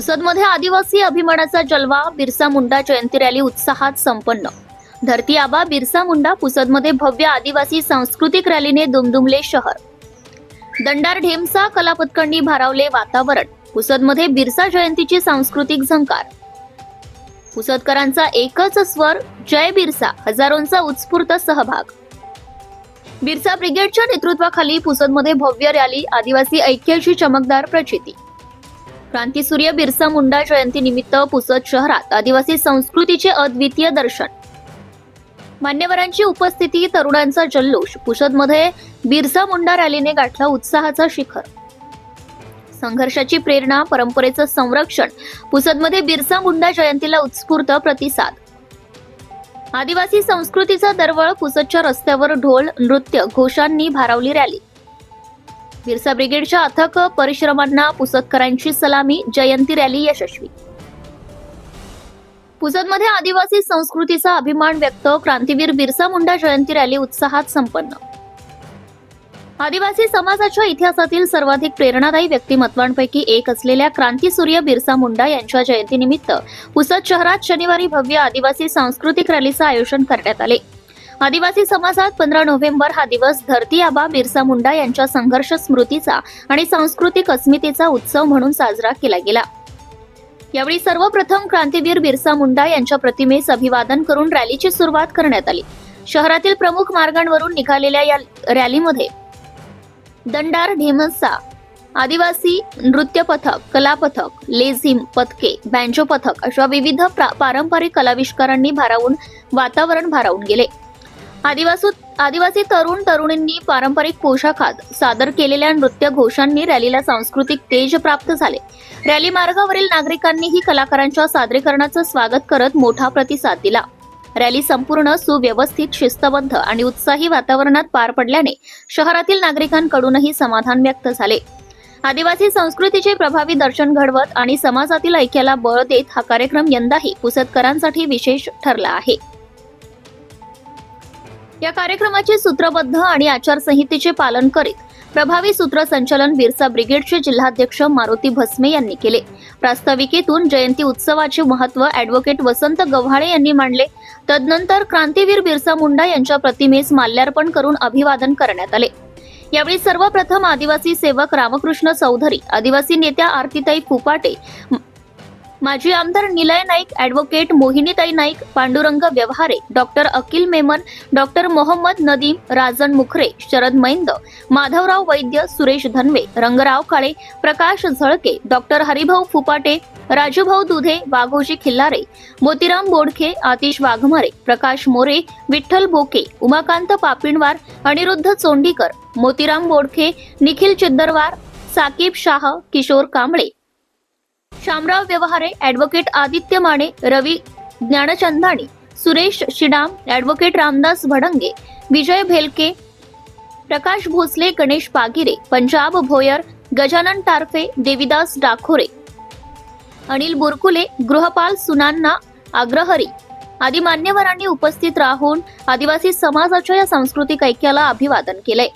पुसदमध्ये आदिवासी अभिमानाचा जलवा बिरसा मुंडा जयंती रॅली उत्साहात संपन्न. धरती आबा बिरसा मुंडा पुसदमध्ये भव्य आदिवासी सांस्कृतिक रॅलीने दुमदुमले शहर. दंडार ढेमसा कलापथकांनी भारावले वातावरण. पुसदमध्ये बिरसा जयंतीची सांस्कृतिक झंकार. पुसदकरांचा एकच स्वर जय बिरसा हजारोंचा उत्स्फूर्त सहभाग. बिरसा ब्रिगेडच्या नेतृत्वाखाली पुसदमध्ये भव्य रॅली आदिवासी ऐक्याची चमकदार प्रचिती. क्रांतीसूर्य बिरसा मुंडा जयंती निमित्त पुसद शहरात आदिवासी संस्कृतीचे अद्वितीय दर्शन. मान्यवरांची उपस्थिती तरुणांचा जल्लोष पुसदमध्ये बिरसा मुंडा रॅलीने गाठला उत्साहाचा शिखर. संघर्षाची प्रेरणा परंपरेचं संरक्षण पुसदमध्ये बिरसा मुंडा जयंतीला उत्स्फूर्त प्रतिसाद. आदिवासी संस्कृतीचा दरवळ पुसदच्या रस्त्यावर ढोल नृत्य घोषांनी भारावली रॅली. बिरसा ब्रिगेडच्या अथक परिश्रमांना पुसदकरांची सलामी जयंती रॅली यशस्वी. पुसदमध्ये आदिवासी संस्कृतीचा अभिमान व्यक्त क्रांतीवीर बिरसा मुंडा जयंती रॅली उत्साहात संपन्न. आदिवासी समाजाच्या इतिहासातील सर्वाधिक प्रेरणादायी व्यक्तिमत्वांपैकी एक असलेल्या क्रांतीसूर्य बिरसा मुंडा यांच्या जयंतीनिमित्त पुसद शहरात शनिवारी भव्य आदिवासी सांस्कृतिक रॅलीचं आयोजन करण्यात आले. आदिवासी समाजात पंधरा नोव्हेंबर हा दिवस धरती आबा बिरसा मुंडा यांच्या संघर्ष स्मृतीचा आणि सांस्कृतिक अस्मितेचा उत्सव म्हणून साजरा केला गेला. यावेळी सर्वप्रथम क्रांतीवीर बिरसा मुंडा यांच्या प्रतिमेस अभिवादन करून रॅलीची सुरुवात करण्यात आली. शहरातील प्रमुख मार्गांवरून निघालेल्या या रॅलीमध्ये दंडार ढेमसा आदिवासी नृत्य पथक कला पथक लेझिम पथके बँजो पथक अशा विविध प्रा- पारंपरिक कलाविष्कारांनी भारावून वातावरण भारावून गेले. आदिवासी आदिवासी तरुण तरुणींनी पारंपरिक पोशाखात सादर केलेल्या नृत्य घोषांनी रॅलीला सांस्कृतिक तेज प्राप्त झाले. रॅली मार्गावरील नागरिकांनीही कलाकारांच्या सादरीकरणाचं स्वागत करत मोठा प्रतिसाद दिला. रॅली संपूर्ण सुव्यवस्थित शिस्तबद्ध आणि उत्साही वातावरणात पार पडल्याने शहरातील नागरिकांकडूनही समाधान व्यक्त झाले. आदिवासी संस्कृतीचे प्रभावी दर्शन घडवत आणि समाजातील ऐक्याला बळ देत हा कार्यक्रम यंदाही पुसतकरांसाठी विशेष ठरला आहे. या कार्यक्रमाचे सूत्रबद्ध आणि आचारसंहितेचे पालन करीत प्रभावी सूत्रसंचालन बिरसा ब्रिगेडचे जिल्हाध्यक्ष मारुती भस्मे यांनी केले. प्रास्ताविकेतून जयंती उत्सवाचे महत्त्व ॲडव्होकेट वसंत गव्हाळे यांनी मांडले. तदनंतर क्रांतीवीर बिरसा मुंडा यांच्या प्रतिमेस माल्यार्पण करून अभिवादन करण्यात आले. यावेळी सर्वप्रथम आदिवासी सेवक रामकृष्ण चौधरी आदिवासी नेत्या आरतीताई फुपाटे माजी आमदार Nilay Naik advocate Mohinitai Naik Pandurang Vyavahare doctor Akil Memon doctor Mohammad Nadeem Rajan Mukhare Sharad Maind Madhavrao Vaidya Suresh Dhanve Rangrao Kale Prakash Zalke doctor Haribhau Phupate Rajubhau Dudhe Waghoji Khillare Motiram Bodkhe Atish Waghmare Prakash More Vitthal Boke Umakant Papinwar Aniruddha Chondikar Motiram Bodkhe Nikhil Chiddarwar Saqib Shah Kishor Kamble Shamrao Vyavahare advocate Aditya Mane Ravi Gyanchandani Suresh Shidam advocate Ramdas Bhadange Vijay Bhelke Prakash Bhosale Ganesh Pagire Punjab Bhoyar Gajanan Tarphe Devidas Dakhore Anil Burkule गृहपाल सुनांना Agrahari आदी मान्यवरांनी उपस्थित राहून आदिवासी समाजाच्या या सांस्कृतिक ऐक्याला अभिवादन केले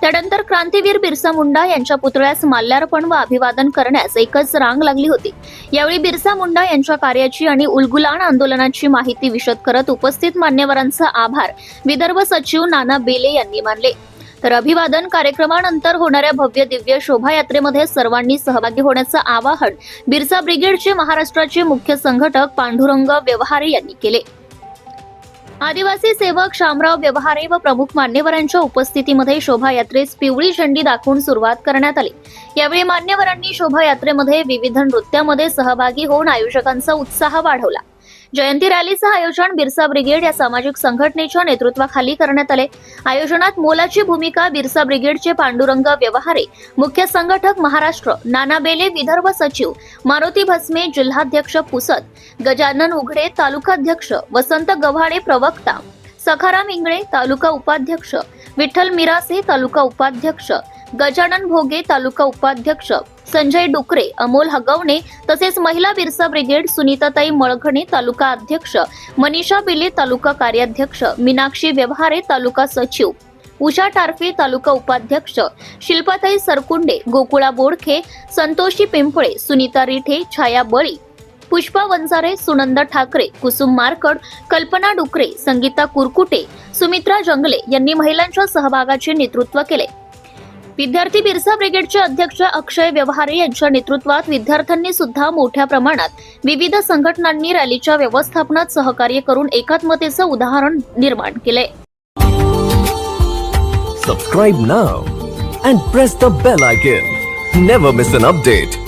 त्यानंतर क्रांतीवीर बिरसा मुंडा यांच्या पुतळ्यास माल्यार्पण व अभिवादन करण्यास एकच रांग लागली होती. यावेळी बिरसा मुंडा यांच्या कार्याची आणि उलगुलान आंदोलनाची माहिती विशद करत उपस्थित मान्यवरांचा आभार विदर्भ सचिव नाना बेले यांनी मानले. तर अभिवादन कार्यक्रमानंतर होणाऱ्या भव्य दिव्य शोभायात्रेमध्ये सर्वांनी सहभागी होण्याचं आवाहन बिरसा ब्रिगेडचे महाराष्ट्राचे मुख्य संघटक पांडुरंग व्यवहारे यांनी केले. आदिवासी सेवक शामराव व्यवहारे व प्रमुख मान्यवरांच्या उपस्थितीमध्ये शोभायात्रेस पिवळी झेंडी दाखवून सुरुवात करण्यात आली. यावेळी मान्यवरांनी शोभायात्रेमध्ये विविध नृत्यामध्ये सहभागी होऊन आयोजकांचा उत्साह वाढवला. जयंती रॅलीचं आयोजन बिरसा ब्रिगेड या सामाजिक संघटनेच्या नेतृत्वाखाली करण्यात आले. आयोजनात मोलाची भूमिका बिरसा ब्रिगेडचे पांडुरंग व्यवहारे मुख्य संघटक महाराष्ट्र नाना बेले विदर्भ सचिव मारुती भस्मे जिल्हाध्यक्ष पुसद गजानन उघडे तालुकाध्यक्ष वसंत गव्हाडे प्रवक्ता सखाराम इंगळे तालुका उपाध्यक्ष विठ्ठल मिरासे तालुका उपाध्यक्ष गजानन भोगे तालुका उपाध्यक्ष संजय डुकरे अमोल हगवणे तसेच महिला बिरसा ब्रिगेड सुनीताताई मळघणे तालुका अध्यक्ष मनीषा बिले तालुका कार्याध्यक्ष मीनाक्षी व्यवहारे तालुका सचिव उषा टारफे तालुका उपाध्यक्ष शिल्पाताई सरकुंडे गोकुळा बोडखे संतोषी पिंपळे सुनीता रिठे छाया बळी पुष्पा वंजारे सुनंदा ठाकरे कुसुम मारकड कल्पना डुकरे संगीता कुरकुटे सुमित्रा जंगले यांनी महिलांच्या सहभागाचे नेतृत्व केले. विद्यार्थी बिरसा ब्रिगेडचे अध्यक्ष अक्षय व्यवहारे यांच्या नेतृत्वात विद्यार्थ्यांनी सुद्धा मोठ्या प्रमाणात विविध संघटनांनी रॅलीच्या व्यवस्थापनात सहकार्य करून एकात्मतेचं उदाहरण निर्माण केले subscribe now and press the bell icon never miss an update